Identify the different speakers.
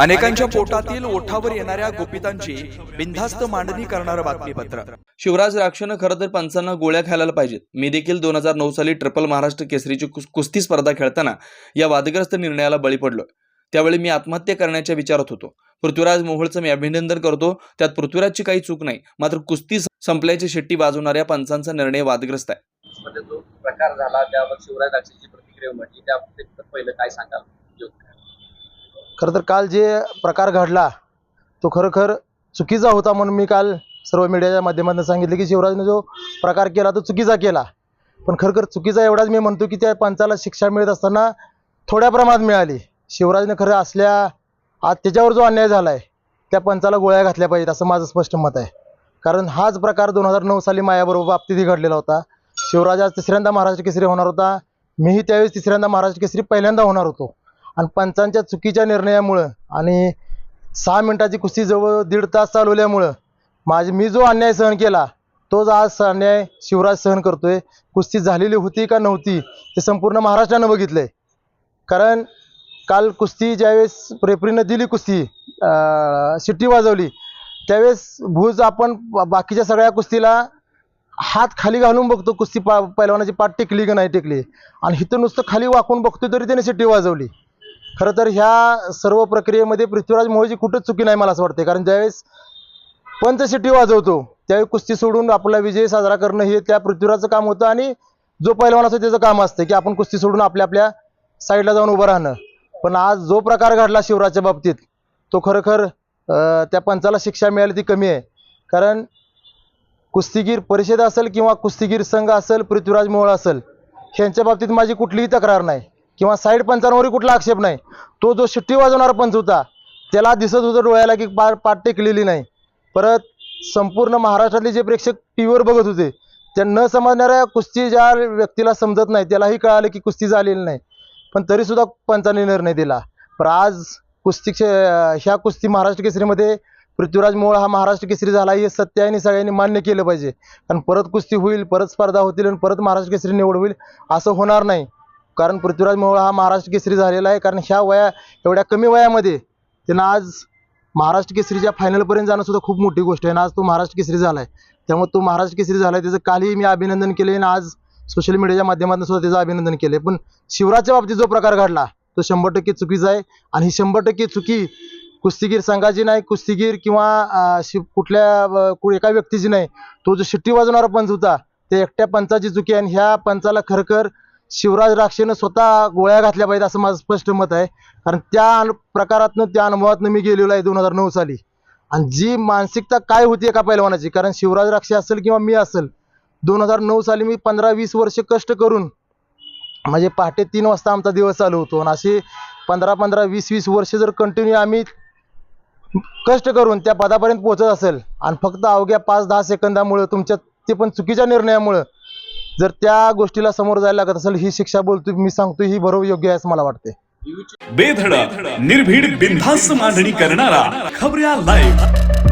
Speaker 1: अनेकांच्या पोटातील ओठावर येणाऱ्या गोपितांची बिनधास्त मांडणी करणारं बातमीपत्र.
Speaker 2: शिवराज राक्षनं खरं तर पंचांना गोळ्या खायला पाहिजेत. मी देखील दोन हजार नऊ साली ट्रिपल महाराष्ट्र केसरीची कुस- कुस्ती स्पर्धा खेळताना या वादग्रस्त निर्णयाला बळी पडलो त्यावेळी मी आत्महत्या करण्याच्या विचारात होतो. पृथ्वीराज मोहोळचं मी अभिनंदन करतो. त्यात पृथ्वीराजची काही चूक नाही. मात्र कुस्ती संपल्याची शिट्टी वाजवणाऱ्या पंचांचा निर्णय वादग्रस्त आहे.
Speaker 3: मध्ये जो प्रकार झाला. त्यावर शिवराज राक्षसची प्रतिक्रिया म्हटली. त्या पहिलं काय सांगाल?
Speaker 4: खरं तर काल जे प्रकार घडला तो खरोखर चुकीचा होता म्हणून मी काल सर्व मीडियाच्या माध्यमातून सांगितलं की शिवराजने जो प्रकार केला तो चुकीचा केला. पण खरोखर चुकीचा एवढाच मी म्हणतो की त्या पंचाला शिक्षा मिळत असताना थोड्या प्रमाणात मिळाली. शिवराजने खरं असल्या आज त्याच्यावर जो अन्याय झाला आहे त्या पंचाला गोळ्या घातल्या पाहिजेत असं माझं स्पष्ट मत आहे. कारण हाच प्रकार दोन हजार नऊ साली मायाबरोबर बाबतीतही घडलेला होता. शिवराज आज तिसऱ्यांदा महाराष्ट्र केसरी होणार होता. मीही त्यावेळेस तिसऱ्यांदा महाराष्ट्र केसरी पहिल्यांदा होणार होतो. आणि पंचांच्या चुकीच्या निर्णयामुळं आणि सहा मिनिटाची कुस्ती जवळ दीड तास चालवल्यामुळं माझी मी जो अन्याय सहन केला तोच आज अन्याय शिवराज सहन करतोय. कुस्ती झालेली होती का नव्हती हे संपूर्ण महाराष्ट्रानं बघितलंय. कारण काल कुस्ती ज्यावेळेस रेफरीनं दिली कुस्ती अं, शिट्टी वाजवली त्यावेळेस भूज आपण बा- बाकीच्या सगळ्या कुस्तीला हात खाली घालून बघतो कुस्ती पा पैलवानाची पाठ टेकली की नाही टेकली. आणि इथं नुसतं खाली वाकून बघतो तरी त्याने शिट्टी वाजवली. खरं तर ह्या सर्व प्रक्रियेमध्ये पृथ्वीराज मोहोळची कुठंच चुकी नाही मला असं वाटते कारण ज्यावेळेस पंच वाजवतो त्यावेळी कुस्ती सोडून आपला विजय साजरा करणं हे त्या पृथ्वीराजचं काम होतं आणि जो पैलवान असतो त्याचं काम असतं की आपण कुस्ती सोडून आपल्या आपल्या साईडला जाऊन उभं राहणं. पण आज जो प्रकार घडला शिवराजच्या बाबतीत तो खरोखर त्या पंचाला शिक्षा मिळाली ती कमी आहे. कारण कुस्तीगीर परिषद असेल किंवा कुस्तीगीर संघ असेल पृथ्वीराज मोहोळ असेल ह्यांच्या बाबतीत माझी कुठलीही तक्रार नाही. किंवा साईड पंचांवरही कुठला आक्षेप नाही. तो जो शिट्टी वाजवणारा पंच होता त्याला दिसत होतं डोळ्याला की पा पाठ टेकलेली नाही. परत संपूर्ण महाराष्ट्रातले जे प्रेक्षक टी व्हीवर बघत होते त्या न समजणाऱ्या कुस्ती ज्या व्यक्तीला समजत नाही त्यालाही कळालं की कुस्ती झालेली नाही. पण तरीसुद्धा पंचाने निर्णय दिला. पण आज कुस्ती क्षे- ह्या कुस्ती महाराष्ट्र केसरीमध्ये पृथ्वीराज मोळ हा महाराष्ट्र केसरी झाला हे सत्य आहे आणि सगळ्यांनी मान्य केलं पाहिजे. कारण परत कुस्ती होईल परत स्पर्धा होतील आणि परत महाराष्ट्र केसरी निवड होईल असं होणार नाही. कारण पृथ्वीराज मोहोळ हा महाराष्ट्र केसरी झालेला आहे. कारण ह्या वया एवढ्या कमी वयामध्ये त्यानं आज महाराष्ट्र केसरीच्या फायनलपर्यंत जाणं सुद्धा खूप मोठी गोष्ट आहे. आणि आज तो महाराष्ट्र केसरी झाला आहे त्यामुळे तो महाराष्ट्र केसरी झाला आहे त्याचं कालही मी अभिनंदन केले आणि आज सोशल मीडियाच्या माध्यमातून सुद्धा त्याचं अभिनंदन केले पण शिवराजच्या बाबतीत जो प्रकार घडला तो शंभर टक्के चुकीचा आहे. आणि ही शंभर टक्के चुकी कुस्तीगीर संघाची नाही कुस्तीगीर किंवा शिव कुठल्या कु- एका व्यक्तीची नाही. तो जो शिट्टी वाजवणारा पंच होता ते एकट्या पंचाची चुकी आणि ह्या पंचाला खरखर शिवराज राक्षेनं स्वतः गोळ्या घातल्या पाहिजे असं माझं स्पष्ट मत आहे. कारण त्या प्रकारातनं त्या अनुभवातनं मी गेलेलो आहे दोन हजार नऊ साली. आणि जी मानसिकता काय होती एका पैलवानाची? कारण शिवराज राक्षे असेल किंवा मी असेल दोन हजार नऊ साली मी पंधरा वीस वर्ष कष्ट करून म्हणजे पहाटे तीन वाजता आमचा दिवस चालू होतो. आणि असे पंधरा पंधरा वीस वीस वर्ष जर कंटिन्यू आम्ही कष्ट करून त्या पदापर्यंत पोहोचत असेल आणि फक्त अवघ्या पाच दहा सेकंदामुळं तुमच्या ते पण चुकीच्या निर्णयामुळं जर त्या गोष्टीला समोर जायला लागत असेल ही शिक्षा बोलतो मी सांगतो ही बरोबर योग्य आहे असं मला वाटते
Speaker 5: बेधडक निर्भीड बिनधास्त मांडणी करणारा खबऱ्या लाईव्ह